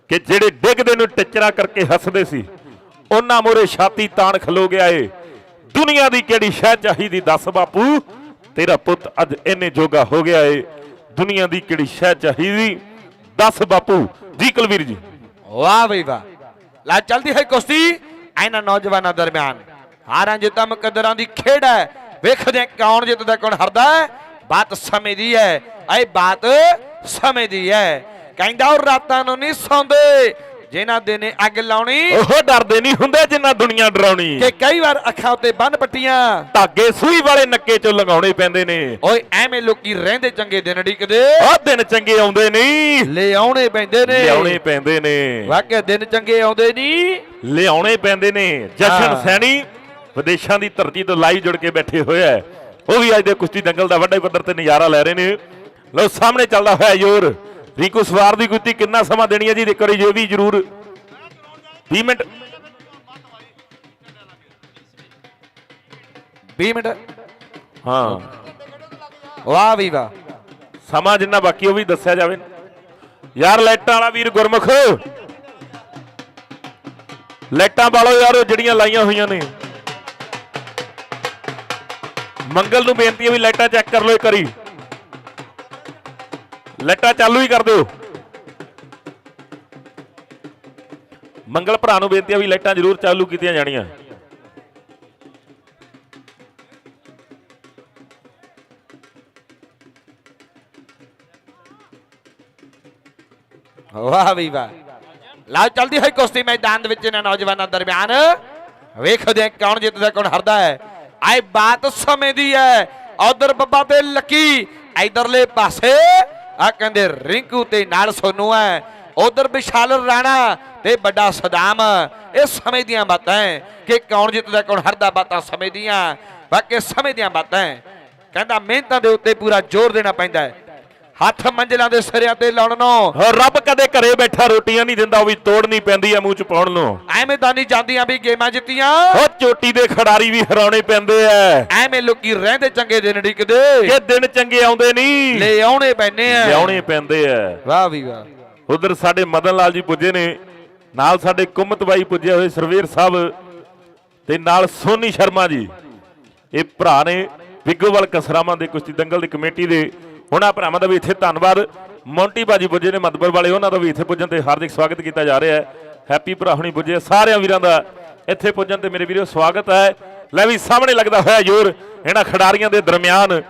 ਕਿ ਜਿਹੜੇ ਡਿੱਗਦੇ ਨੂੰ, ਟਿਚਰਾ ਕਰਕੇ ਹੱਸਦੇ ਸੀ। ਉਹਨਾਂ ਮੋਰੇ ਛਾਤੀ ਤਾਣ ਖਲੋ ਗਿਆ ਏ। ਦੁਨੀਆ ਦੀ ਕਿਹੜੀ ਸ਼ਹਿ ਚਾਹੀਦੀ ਦੱਸ ਬਾਪੂ, ਤੇਰਾ ਪੁੱਤ ਅੱਜ ਇੰਨੇ ਜੋਗਾ ਹੋ ਗਿਆ ਏ। ਦੁਨੀਆ ਦੀ ਕਿਹੜੀ ਸ਼ਹਿ ਚਾਹੀਦੀ ਦੱਸ ਬਾਪੂ। ਜੀ ਕੁਲਵੀਰ ਜੀ। ਵਾਹ ਬਈ ਵਾਹ। ਲਾ, ਚੱਲਦੀ ਹੈ ਕੁਸ਼ਤੀ ਇਹਨਾਂ ਨੌਜਵਾਨਾਂ ਦਰਮਿਆਨ। ਹਾਰਾਂ ਜਿੱਤਾਂ ਮੁਕੱਦਰਾਂ ਦੀ ਖੇਡ ਹੈ। ਵੇਖਦੇ ਕੌਣ ਜਿੱਤਦਾ, ਕੌਣ ਹਾਰਦਾ ਬਾਤ ਸਮੇਂ ਦੀ ਹੈ। ਇਹ ਬਾਤ ਸਮੇਂ ਦੀ ਹੈ। ਕਹਿੰਦਾ ਉਹ ਰਾਤਾਂ ਨੂੰ ਨਹੀਂ ਸੌਂਦੇ ਜਿਨ੍ਹਾਂ ਦੇ ਨੇ ਅੱਗ ਲਾਉਣੀ। ਉਹ ਡਰਦੇ ਨਹੀਂ ਹੁੰਦੇ ਜਿੰਨਾ ਦੁਨੀਆ ਡਰਾਉਣੀ। ਕਿ ਕਈ ਵਾਰ ਅੱਖਾਂ ਉੱਤੇ ਬੰਨ ਪੱਟੀਆਂ। ਧਾਗੇ ਸੂਈ ਵਾਲੇ ਨੱਕੇ ਚੋਂ ਲਗਾਉਣੇ ਪੈਂਦੇ ਨੇ। ਓਏ ਐਵੇਂ ਲੋਕੀ ਰਹਿੰਦੇ ਚੰਗੇ ਦਿਨ ਢੀਕਦੇ ਆਹ ਦਿਨ ਚੰਗੇ ਆਉਂਦੇ ਨਹੀਂ। ਲੈ ਆਉਣੇ ਪੈਂਦੇ ਨੇ। ਲਿਆਉਣੇ ਪੈਂਦੇ ਨੇ। ਵਾਕਿਆ ਦਿਨ ਚੰਗੇ ਆਉਂਦੇ ਨਹੀਂ। ਲਿਆਉਣੇ ਪੈਂਦੇ ਨੇ। ਜਸ਼ਨ। ਸੈਣੀ ਵਿਦੇਸ਼ਾਂ ਦੀ ਧਰਤੀ ਤੋਂ ਲਾਈਵ ਜੁੜ ਕੇ ਬੈਠੇ ਹੋਏ ਹੈ ਉਹ ਵੀ ਅੱਜ ਦੇ ਕੁਸ਼ਤੀ ਦੰਗਲ ਦਾ ਵੱਡਾ ਹੀ ਪੱਧਰ ਤੇ ਨਜ਼ਾਰਾ ਲੈ ਰਹੇ ਨੇ। ਲਓ ਸਾਹਮਣੇ ਚੱਲਦਾ ਹੋਇਆ ਯੋਰ ਰੀਕੂ ਸਵਾਰ ਦੀ ਕੁਸ਼ਤੀ ਕਿੰਨਾ ਸਮਾਂ ਦੇਣੀ ਹੈ ਜੀ? ਇੱਕ ਵਾਰੀ ਜੋ ਵੀ ਜ਼ਰੂਰ। 20 ਮਿੰਟ। 20 ਮਿੰਟ। ਹਾਂ। ਵਾਹ ਵੀ ਵਾਹ। ਸਮਾਂ ਜਿੰਨਾ ਬਾਕੀ ਉਹ ਵੀ ਦੱਸਿਆ ਜਾਵੇ। ਯਾਰ ਲਾਈਟਾਂ ਵਾਲਾ ਵੀਰ ਗੁਰਮੁਖ। ਲਾਈਟਾਂ ਵਾਲੋ ਯਾਰ ਉਹ ਜਿਹੜੀਆਂ ਲਾਈਆਂ ਹੋਈਆਂ ਨੇ। ਮੰਗਲ ਨੂੰ ਬੇਨਤੀ ਹੈ ਵੀ ਲਾਈਟਾਂ ਚੈੱਕ ਕਰ ਲਓ ਇੱਕ ਵਾਰੀ। ਲਾਈਟਾਂ ਚਾਲੂ ਹੀ ਕਰ ਦਿਓ। ਮੰਗਲ ਭਰਾ ਨੂੰ ਬੇਨਤੀ ਹੈ ਵੀ ਲਾਈਟਾਂ ਜ਼ਰੂਰ ਚਾਲੂ ਕੀਤੀਆਂ ਜਾਣੀਆਂ। ਵਾਹ ਵੀ ਵਾਹ। ਲਾ ਚਲਦੀ ਹੋਈ ਕੁਸ਼ਤੀ ਮੈਦਾਨ ਦੇ ਵਿੱਚ ਇਹਨਾਂ ਨੌਜਵਾਨਾਂ ਦਰਮਿਆਨ। ਵੇਖਦੇ ਹਾਂ ਕੌਣ ਜਿੱਤਦਾ, ਕੌਣ ਹਾਰਦਾ ਹੈ। ਆਏ ਬਾਤ ਸਮੇਂ ਦੀ ਹੈ। ਉਧਰ ਬੱਬਾ ਤੇ ਲੱਕੀ ਇਧਰਲੇ ਪਾਸੇ। ਆ ਕਹਿੰਦੇ ਰਿੰਕੂ ਤੇ ਨਾਲ ਸੋਨੂ ਹੈ, ਉਧਰ ਵਿਸ਼ਾਲ ਰਾਣਾ ਤੇ ਵੱਡਾ ਸਦਾਮ। ਇਹ ਸਮੇਂ ਦੀਆਂ ਬਾਤਾਂ ਹੈ ਕਿ ਕੌਣ ਜਿੱਤਦਾ, ਕੌਣ ਹਰਦਾ, ਬਾਤਾਂ ਸਮੇਂ ਦੀਆਂ। ਬਾਕੀ ਸਮੇਂ ਦੀਆਂ ਬਾਤਾਂ ਹੈ। ਕਹਿੰਦਾ ਮਿਹਨਤਾਂ ਦੇ ਉੱਤੇ ਪੂਰਾ ਜ਼ੋਰ ਦੇਣਾ ਪੈਂਦਾ ਹੈ। ਹੱਥ ਮੰਜ਼ਲਾਂ ਦੇ ਸਿਰਿਆਂ ਤੇ ਲਾਉਣ ਨੂੰ ਰੱਬ ਕਦੇ ਘਰੇ ਬੈਠਾ ਰੋਟੀਆਂ ਨਹੀਂ ਦਿੰਦਾ ਉਹ ਵੀ ਤੋੜਨੀ ਪੈਂਦੀ ਆ ਮੂੰਹ ਚ ਪਾਉਣ ਨੂੰ। ਐਵੇਂ ਤਾਂ ਨਹੀਂ ਜਾਂਦੀਆਂ ਵੀ ਗੇਮਾਂ ਜਿੱਤੀਆਂ। ਉਹ ਚੋਟੀ ਦੇ ਖਿਡਾਰੀ ਵੀ ਹਰਾਉਣੇ ਪੈਂਦੇ ਐ ਐਵੇਂ ਲੋਕੀ ਰਹਿੰਦੇ ਚੰਗੇ ਦਿਨ ਢਿਕਦੇ ਕਿ ਦਿਨ ਚੰਗੇ ਆਉਂਦੇ ਨਹੀਂ। ਲੈ ਆਉਣੇ ਪੈਨੇ ਆ। ਲਿਆਉਣੇ ਪੈਂਦੇ ਐ ਵਾਹ ਵੀ ਵਾਹ। ਉਧਰ ਸਾਡੇ ਮਦਨ ਲਾਲ ਜੀ ਪੁੱਜੇ ਨੇ ਨਾਲ ਸਾਡੇ ਕੁਮਤ ਬਾਈ ਪੁੱਜੇ ਹੋਏ ਸਰਵੇਰ ਸਾਹਿਬ ਤੇ ਨਾਲ ਸੋਨੀ ਸ਼ਰਮਾ ਜੀ। ਇਹ ਭਰਾ ਨੇ ਵਿਗੋਵਾਲ ਕਸਰਾਵਾਂ ਦੇ ਕੁਸ਼ਤੀ ਦੰਗਲ ਦੀ ਕਮੇਟੀ ਦੇ ਉਹਨਾਂ ਭਰਾਵਾਂ ਦਾ ਵੀ ਇੱਥੇ ਧੰਨਵਾਦ। ਮੌਂਟੀ ਬਾਜੀ ਪੁੱਜੇ ਨੇ ਮਦਬਰ ਵਾਲੇ ਉਹਨਾਂ ਦਾ ਵੀ ਇੱਥੇ ਪੁੱਜਣ ਤੇ ਹਾਰਦਿਕ ਸਵਾਗਤ ਕੀਤਾ ਜਾ ਰਿਹਾ ਹੈ। ਹੈਪੀ ਭਰਾ ਹੁਣੀ ਪੁੱਜੇ ਸਾਰਿਆਂ ਵੀਰਾਂ ਦਾ ਇੱਥੇ ਪੁੱਜਣ ਤੇ ਮੇਰੇ ਵੀਰੋ ਸਵਾਗਤ ਹੈ। ਲੈ ਵੀ ਸਾਹਮਣੇ ਲੱਗਦਾ ਹੋਇਆ ਜ਼ੋਰ ਇਹਨਾਂ ਖਿਡਾਰੀਆਂ ਦੇ ਦਰਮਿਆਨ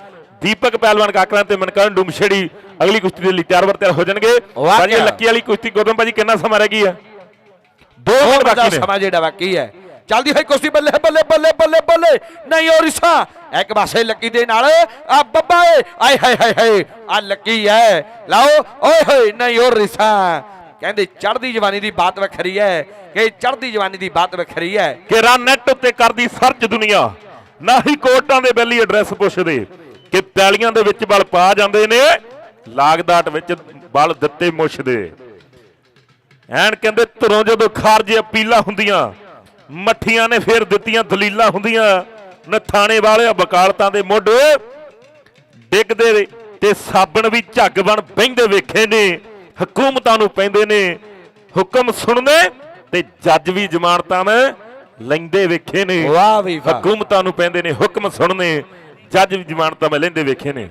ਦੀਪਕ ਪਹਿਲਵਾਨ ਕਾਕਰਾਂ ਤੇ ਮਨਕਰਨ ਡੁਮਛੇੜੀ ਅਗਲੀ ਕੁਸ਼ਤੀ ਦੇ ਲਈ ਤਿਆਰ ਵਰ ਤਿਆਰ ਹੋ ਜਾਣਗੇ। ਭਾਜੀ ਲੱਕੀ ਵਾਲੀ ਕੁਸ਼ਤੀ ਗੋਬਿੰਦ ਭਾਜੀ ਕਿੰਨਾ ਸਮਾਂ ਰਹਿ ਗਈ ਹੈ? ਦੋ ਬਹੁਤ ਮਿੰਟ ਵੱਡਾ ਬਾਕੀ ਨੇ। ਸਮਾਂ ਜਿਹੜਾ ਬਾਕੀ ਹੈ। ਚੱਲਦੀ ਹੋਈ ਕੁਸ਼ਤੀ ਬੱਲੇ ਬੱਲੇ ਬੱਲੇ ਬੱਲੇ ਬੱਲੇ। ਨਹੀਂ ਉਹ ਰਿਸਾ। ਇੱਕ ਪਾਸੇ ਲੱਕੀ ਦੇ ਨਾਲ, ਆ ਬੱਬਾ ਏ। ਆਏ ਹਾਏ ਹਾਏ ਹਾਏ, ਆ ਲੱਕੀ ਹੈ ਲਾਓ, ਓਏ ਹੋਏ, ਨਹੀਂ ਉਹ ਕਹਿੰਦੇ ਚੜ੍ਹਦੀ ਜਵਾਨੀ ਦੀ ਬਾਤ ਵੱਖਰੀ ਹੈ ਕਿ ਚੜ੍ਹਦੀ ਜਵਾਨੀ ਦੀ ਬਾਤ ਵੱਖਰੀ ਹੈ ਕਿ ਰਨ ਨੈਟ ਉੱਤੇ ਕਰਦੀ ਸਰਚ ਦੁਨੀਆ। ਨਾ ਹੀ ਕੋਰਟਾਂ ਦੇ ਬੈਲੀ ਐਡਰੈਸ ਪੁੱਛਦੇ। ਕਿ ਪੈਲੀਆਂ ਦੇ ਵਿੱਚ ਬਲ ਪਾ ਜਾਂਦੇ ਨੇ। ਲਾਗਦਾਟ ਵਿੱਚ ਬਲ ਦਿੱਤੇ ਮੁੱਛਦੇ। ਐਨ ਕਹਿੰਦੇ, ਧਰੋਂ ਜਦੋਂ ਖਾਰਜ ਅਪੀਲਾਂ ਹੁੰਦੀਆਂ ਮੱਠੀਆਂ ਨੇ ਫੇਰ ਦਿੱਤੀਆਂ ਦਲੀਲਾਂ ਹੁੰਦੀਆਂ। ਨਥਾਣੇ ਵਾਲਿਆ ਵਕਾਲਤਾਂ ਦੇ ਮੁੱਢ ਡਿੱਗਦੇ ਤੇ ਸਾਬਣ ਵੀ ਝੱਗ ਬਣ ਬਹਿੰਦੇ ਵੇਖੇ ਨੇ ਹਕੂਮਤਾਂ ਨੂੰ ਪੈਂਦੇ ਨੇ। ਹੁਕਮ ਸੁਣਨੇ ਤੇ ਜੱਜ ਵੀ ਜ਼ਮਾਨਤਾਂ ਮੈਂ ਲੈਂਦੇ ਵੇਖੇ ਨੇ। ਵਾਹ ਵੀ ਵਾਹ। ਹਕੂਮਤਾਂ ਨੂੰ ਪੈਂਦੇ ਨੇ ਹੁਕਮ ਸੁਣਨੇ ਜੱਜ ਵੀ ਜ਼ਮਾਨਤਾਂ ਮੈਂ ਲੈਂਦੇ ਵੇਖੇ ਨੇ।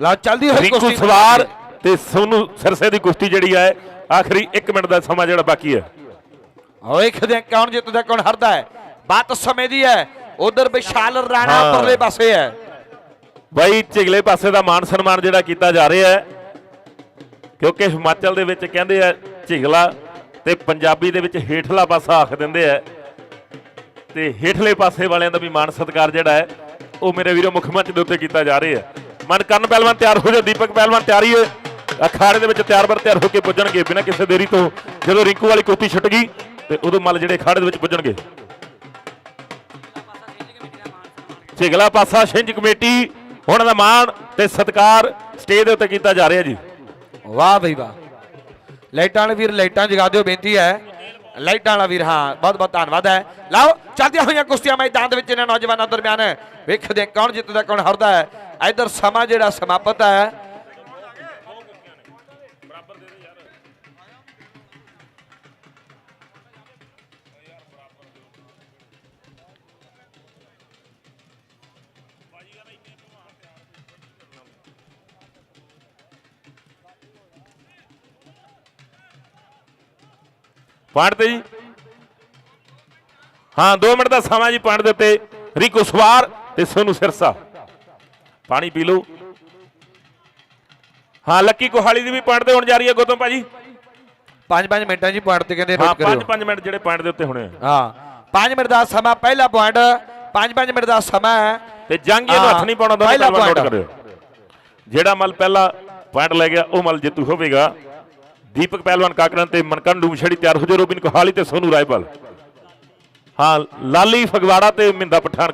ਲਾ ਚੱਲਦੀ ਹੋਈ ਕੁਸ਼ਤੀ। ਸਵਾਰ ਤੇ ਸੋਨੂ ਸਰਸੇ ਦੀ ਕੁਸ਼ਤੀ ਜਿਹੜੀ ਹੈ ਆਖਰੀ 1 ਮਿੰਟ ਦਾ ਸਮਾਂ ਜਿਹੜਾ ਬਾਕੀ ਹੈ ਵੇਖਦੇ ਹਾਂ ਕੌਣ ਜਿੱਤਦਾ ਕੌਣ ਹਾਰਦਾ ਹੈ। ਬਾਤ ਸਮੇਂ ਦੀ ਹੈ। ਉਧਰ ਵਿਸ਼ਾਲ ਰਾਣਾ ਹਾਂ। ਪਰਲੇ ਪਾਸੇ ਹੈ। ਬਾਈ ਝਿਗਲੇ ਪਾਸੇ ਦਾ ਮਾਨ ਸਨਮਾਨ ਜਿਹੜਾ ਕੀਤਾ ਜਾ ਰਿਹਾ ਹੈ ਕਿਉਂਕਿ ਹਿਮਾਚਲ ਦੇ ਵਿੱਚ ਕਹਿੰਦੇ ਆ ਝਿਗਲਾ ਤੇ ਪੰਜਾਬੀ ਦੇ ਵਿੱਚ ਹੇਠਲਾ ਪਾਸਾ ਆਖ ਦਿੰਦੇ ਆ। ਤੇ ਹੇਠਲੇ ਪਾਸੇ ਵਾਲਿਆਂ ਦਾ ਵੀ ਮਾਨ ਸਤਿਕਾਰ ਜਿਹੜਾ ਹੈ ਉਹ ਮੇਰੇ ਵੀਰੋ ਮੁੱਖ ਮੰਚ ਦੇ ਉੱਤੇ ਕੀਤਾ ਜਾ ਰਿਹਾ ਹੈ। ਮਨ ਕਰਨ ਪਹਿਲਵਾਨ ਤਿਆਰ ਹੋ ਜਾ ਦੀਪਕ ਪਹਿਲਵਾਨ ਤਿਆਰੀ ਹੈ ਅਖਾੜੇ ਦੇ ਵਿੱਚ ਤਿਆਰ ਬਰ ਤਿਆਰ ਹੋ ਕੇ ਪੁੱਜਣਗੇ ਬਿਨਾਂ ਕਿਸੇ ਦੇਰੀ ਤੋਂ ਜਦੋਂ ਰਿੰਕੂ ਵਾਲੀ ਕੁਸ਼ਤੀ ਛੁੱਟ ਗਈ। ਤੇ ਉਦੋਂ ਮੱਲ ਜਿਹੜੇ ਅਖਾੜੇ ਦੇ ਵਿੱਚ ਪੁੱਜਣਗੇ। ਝਿਗਲਾ ਪਾਸਾ ਛਿੰਝ ਕਮੇਟੀ, ਉਹਨਾਂ ਦਾ ਮਾਣ ਤੇ ਸਤਿਕਾਰ ਸਟੇਜ ਦੇ ਉੱਤੇ ਕੀਤਾ ਜਾ ਰਿਹਾ ਜੀ। ਵਾਹ ਬਈ ਵਾਹ। ਲਾਈਟਾਂ ਵਾਲੇ ਵੀਰ, ਲਾਈਟਾਂ ਜਗਾ ਦਿਓ, ਬੇਨਤੀ ਹੈ। ਲਾਈਟਾਂ ਵਾਲਾ ਵੀਰ, ਹਾਂ, ਬਹੁਤ ਬਹੁਤ ਧੰਨਵਾਦ ਹੈ। ਲਓ, ਚੱਲਦੀਆਂ ਹੋਈਆਂ ਕੁਸ਼ਤੀਆਂ ਮੈਦਾਨ ਦੇ ਵਿੱਚ ਇਹਨਾਂ ਨੌਜਵਾਨਾਂ ਦਰਮਿਆਨ। ਵੇਖਦੇ ਕੌਣ ਜਿੱਤਦਾ, ਕੌਣ ਹਾਰਦਾ ਹੈ। ਇਧਰ ਸਮਾਂ ਜਿਹੜਾ ਸਮਾਪਤ ਹੈ। ਪੁਆਇੰਟ ਤੇ ਜੀ। ਹਾਂ 2 ਮਿੰਟ ਦਾ ਸਮਾਂ ਜੀ ਪੁਆਇੰਟ ਦੇ ਉੱਤੇ। ਰਿਕੂ ਸਵਾਰ ਤੇ ਸੋਨੂ ਸਿਰਸਾ। ਪਾਣੀ ਪੀ ਲਓ। ਹਾਂ ਲੱਕੀ ਕੋਹਾਲੀ ਦੀ ਵੀ ਪੁਆਇੰਟ ਤੇ ਹੋਣ ਜਾ ਰਹੀ ਹੈ ਗੌਤਮ ਭਾਜੀ। 5-5 ਮਿੰਟਾਂ ਜੀ ਪੁਆਇੰਟ ਤੇ ਕਹਿੰਦੇ ਹਾਂ ਨੋਟ ਕਰਿਓ। 5-5 ਮਿੰਟ ਜਿਹੜੇ ਪੁਆਇੰਟ ਦੇ ਉੱਤੇ ਹੋਣੇ ਆ। ਹਾਂ 5 ਮਿੰਟ ਦਾ ਸਮਾਂ ਪਹਿਲਾ ਪੁਆਇੰਟ 5-5 ਮਿੰਟ ਦਾ ਸਮਾਂ ਹੈ। ਤੇ ਜੰਗ ਇਹਨੂੰ ਹੱਥ ਨਹੀਂ ਪਾਉਣਾ ਦੋਵੇਂ ਨੋਟ। ਕਰਿਓ। ਜਿਹੜਾ ਮਲ ਪਹਿਲਾ ਪੁਆਇੰਟ ਲੈ ਗਿਆ ਉਹ ਮਲ ਜੇਤੂ ਹੋਵੇਗਾ। ਦੀਪਕ ਪਹਿਲਵਾਨ ਕਾਕਰਨ ਤੇ ਮਨਕਰਨ ਡੂਮਛੜੀ ਤਿਆਰ ਹੋ ਜੋ ਰੋਬਿਨ ਕੋਹਾਲੀ ਤੇ ਸੋਨੂ ਰਾਏਪਾਲ ਹਾਂ, ਲਾਲੀ ਫਗਵਾੜਾ ਤੇ ਮਿੰਦਾ ਪਠਾਨ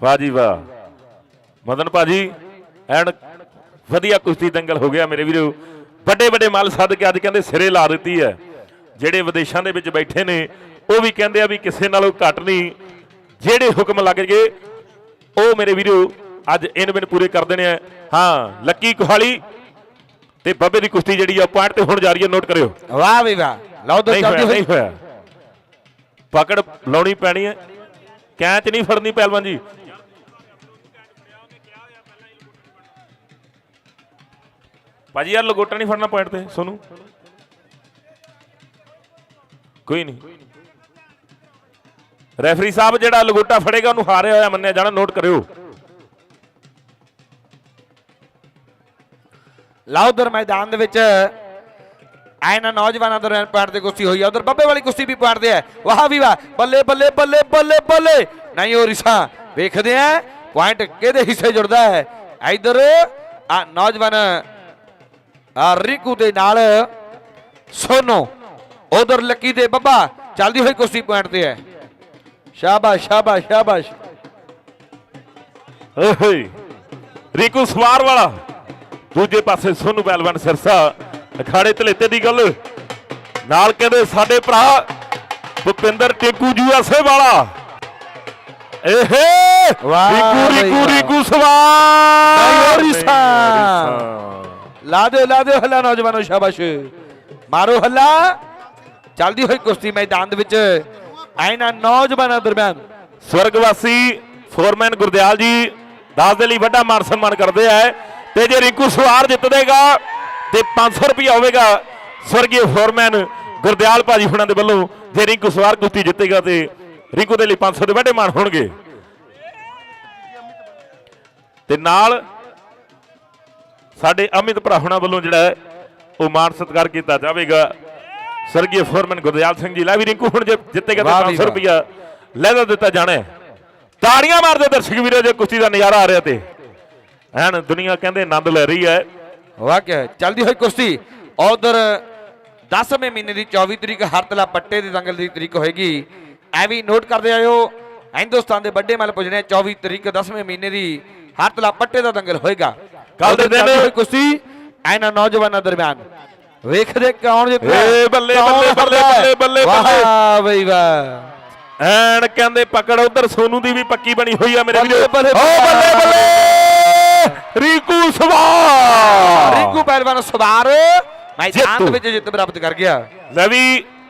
ਵਾਹ ਜੀ ਵਾਹ। ਮਦਨ ਭਾਜੀ ਐਂਡ ਵਧੀਆ ਕੁਸ਼ਤੀ ਦੰਗਲ ਹੋ ਗਿਆ ਮੇਰੇ ਵੀਰੋ। ਵੱਡੇ ਵੱਡੇ ਮੱਲ ਸੱਦ ਕੇ ਅੱਜ ਕਹਿੰਦੇ ਸਿਰੇ ਲਾ ਦਿੱਤੀ ਹੈ। ਜਿਹੜੇ ਵਿਦੇਸ਼ਾਂ ਦੇ ਵਿੱਚ ਬੈਠੇ ਨੇ ਉਹ ਵੀ ਕਹਿੰਦੇ ਆ ਵੀ ਕਿਸੇ ਨਾਲੋਂ ਘੱਟ ਨਹੀਂ। ਜਿਹੜੇ ਹੁਕਮ ਲੱਗ ਗਏ ਉਹ ਮੇਰੇ ਵੀਰੋ ਅੱਜ ਇਨ ਬਿਨ ਪੂਰੇ ਕਰ ਦੇਣੇ ਆ। ਹਾਂ ਲੱਕੀ ਕੁਹਾਲੀ ਤੇ ਬੱਬੇ ਦੀ ਕੁਸ਼ਤੀ ਜਿਹੜੀ ਆ ਪੁਆਇੰਟ ਤੇ ਹੁਣ ਜਾ ਰਹੀ ਹੈ ਨੋਟ ਕਰਿਓ। ਵਾਹ ਵੀ ਵਾਹ। ਲਓ ਦੋ ਚੱਲਦੀ ਹੋਈ। ਨਹੀਂ ਹੋਇਆ। ਪਕੜ ਲਾਉਣੀ ਪੈਣੀ ਹੈ। ਕੈਚ ਨਹੀਂ ਫੜਨੀ ਪਹਿਲਵਾਨ ਜੀ। ਭਾਜੀ ਯਾਰ ਲਗੋਟਾ ਨਹੀਂ ਫੜਨਾ ਪੁਆਇੰਟ ਤੇ, ਸੋਨੂੰ। ਕੋਈ ਨਹੀਂ। ਰੈਫਰੀ ਸਾਹਿਬ, ਜਿਹੜਾ ਲਗੋਟਾ ਫੜੇਗਾ, ਉਹਨੂੰ ਹਾਰਿਆ ਹੋਇਆ ਮੰਨਿਆ ਜਾਣਾ, ਨੋਟ ਕਰਿਓ। ਲਓ ਉਧਰ ਮੈਦਾਨ ਦੇ ਵਿੱਚ, ਐਨਾ ਨੌਜਵਾਨਾਂ ਦਰਮਿਆਨ ਪੁਆਇੰਟ ਤੇ ਕੁਸ਼ਤੀ ਹੋਈ ਆ। ਉਧਰ ਬੱਬੇ ਵਾਲੀ ਕੁਸ਼ਤੀ ਵੀ ਪੁਆਇੰਟ ਤੇ ਹੈ ਵਾਹ ਵੀ ਵਾਹ, ਬੱਲੇ ਬੱਲੇ ਬੱਲੇ ਬੱਲੇ ਬੱਲੇ। ਨਹੀਂ ਹੋ ਰਿਸਾ ਵੇਖਦੇ ਆ। ਪੁਆਇੰਟ ਕਿਹਦੇ ਹਿੱਸੇ ਜੁੜਦਾ ਹੈ? ਇਧਰ, ਆ ਨੌਜਵਾਨ ਆ ਰਿਕੂ ਦੇ ਨਾਲ ਸੋਨੋ ਉਧਰ ਲੱਕੀ ਤੇ ਬੱਬਾ ਚੱਲਦੀ ਹੋਈ ਕੁਸ਼ਤੀ ਪੁਆਇੰਟ ਤੇ ਹੈ। ਸ਼ਾਬਾਸ਼ ਸ਼ਾਬਾਸ਼ ਸ਼ਾਬਾਸ਼। ਓਏ ਰੀਕੂ ਸਵਾਰ ਵਾਲਾ। ਦੂਜੇ ਪਾਸੇ ਸੋਨੂ ਪਹਿਲਵਾਨ ਸਿਰਸਾ ਅਖਾੜੇ ਧਲੇਤੇ ਦੀ ਗੱਲ। ਨਾਲ ਕਹਿੰਦੇ ਸਾਡੇ ਭਰਾ ਭੁਪਿੰਦਰ ਟੇਕੂ ਯੂਐਸਏ ਵਾਲਾ। ਏਹੇ ਵਾਹ ਰੀਕੂ ਰੀਕੂ। ਰੀਕੂ ਸਵਾਰ। ਰਿਸਾ। ਲਾ ਦਿਓ ਲਾ ਦਿਓ ਹੱਲਾ ਨੌਜਵਾਨੋ ਸ਼ਾਬਾਸ਼। ਮਾਰੋ ਹੱਲਾ। ਚੱਲਦੀ ਹੋਈ ਕੁਸ਼ਤੀ ਮੈਦਾਨ ਦੇ ਵਿੱਚ। ਐਨਾ ਨੌਜਵਾਨਾਂ ਦਰਮਿਆਨ। ਸਵਰਗਵਾਸੀ ਫੋਰਮੈਨ ਗੁਰਦਿਆਲ ਜੀ, ਦਾਸ ਦੇ ਲਈ ਵੱਡਾ ਮਾਨ ਸਨਮਾਨ ਕਰਦੇ ਆ। ਤੇ ਜੇ ਰਿੰਕੂ ਸਵਾਰ ਜਿੱਤ ਦੇਗਾ ਤੇ 500 ਰੁਪਇਆ ਹੋਵੇਗਾ ਸਵਰਗੀ ਫੋਰਮੈਨ ਗੁਰਦਿਆਲ ਭਾਜੀ ਹੁਣਾਂ ਦੇ ਵੱਲੋਂ। ਜੇ ਰਿੰਕੂ ਸਵਾਰ ਕੁਸ਼ਤੀ ਜਿੱਤੇਗਾ ਤੇ ਰਿੰਕੂ ਦੇ ਲਈ 500 ਦੇ ਵੱਡੇ ਮਾਨ ਹੋਣਗੇ। ਤੇ ਨਾਲ ਸਾਡੇ ਅਮਿਤ ਭਰਾ ਹੁਣਾਂ ਵੱਲੋਂ ਜਿਹੜਾ ਉਹ ਮਾਨ ਸਤਿਕਾਰ ਕੀਤਾ ਜਾਵੇਗਾ। ਸਰਗੀ ਫੋਰਮੈਨ ਗੁਰਦਿਆਲ ਸਿੰਘ ਜੀ ਲੈ ਵੀ ਰਿੰਕੂ ਹੁਣ ਜੇ ਜਿੱਤੇਗਾ ਤਾਂ ਵੀ 500 ਵਾਹ। ਰੁਪਇਆ ਲਹਿਦਾ ਦਿੱਤਾ ਜਾਣਾ ਤਾੜੀਆਂ ਮਾਰਦੇ ਦਰਸ਼ਕ ਵੀਰੋ ਜੇ ਕੁਸ਼ਤੀ ਦਾ ਨਜ਼ਾਰਾ ਆ ਰਿਹਾ ਤੇ। ਐਨ ਦੁਨੀਆ ਕਹਿੰਦੇ ਆਨੰਦ ਲੈ ਰਹੀ ਹੈ। ਵਾਕਿਆ ਚੱਲਦੀ ਹੋਈ ਕੁਸ਼ਤੀ। ਉਧਰ 10ਵੇਂ ਮਹੀਨੇ ਦੀ 24 ਤਰੀਕ ਹਰਤਲਾ ਪੱਟੇ ਦੀ ਦੰਗਲ ਦੀ ਤਰੀਕ ਹੋਏਗੀ। ਐ ਵੀ ਨੋਟ ਕਰਦੇ ਆਇਓ ਹਿੰਦੁਸਤਾਨ ਦੇ ਵੱਡੇ ਮੱਲ ਪੁੱਜਣੇ 24 ਤਰੀਕ 10ਵੇਂ ਮਹੀਨੇ ਦੀ ਹਰਤਲਾ ਪੱਟੇ ਦਾ ਦੰਗਲ ਹੋਏਗਾ। ਕੱਲ੍ਹ ਦੇ ਦਿਨ- ਕੁਸ਼ਤੀ ਐਨਾ ਨੌਜਵਾਨਾਂ ਦਰਮਿਆਨ। ਵੇਖਦੇ ਕੌਣ ਜਿੱਤਦਾ। ਏ ਬੱਲੇ, ਬੱਲੇ, ਬੱਲੇ। ਬੱਲੇ, ਬੱਲੇ, ਵਾਹ ਬਈ ਵਾਹ। ਐਨ ਕਹਿੰਦੇ ਪਕੜ ਉਧਰ ਸੋਨੂ ਦੀ ਵੀ ਪੱਕੀ ਬਣੀ ਹੋਈ ਆ ਮੇਰੇ ਵੀਰੋ। ਓ ਬੱਲੇ ਬੱਲੇ। ਰੀਕੂ ਸਵਾਰ। ਰਿੰਕੂ ਪਹਿਲਵਾਨ ਸਵਾਰ। ਮੈਦਾਨ ਦੇ ਵਿੱਚ ਜਿੱਤ ਪ੍ਰਾਪਤ ਕਰ ਗਿਆ। ਲੈ ਵੀ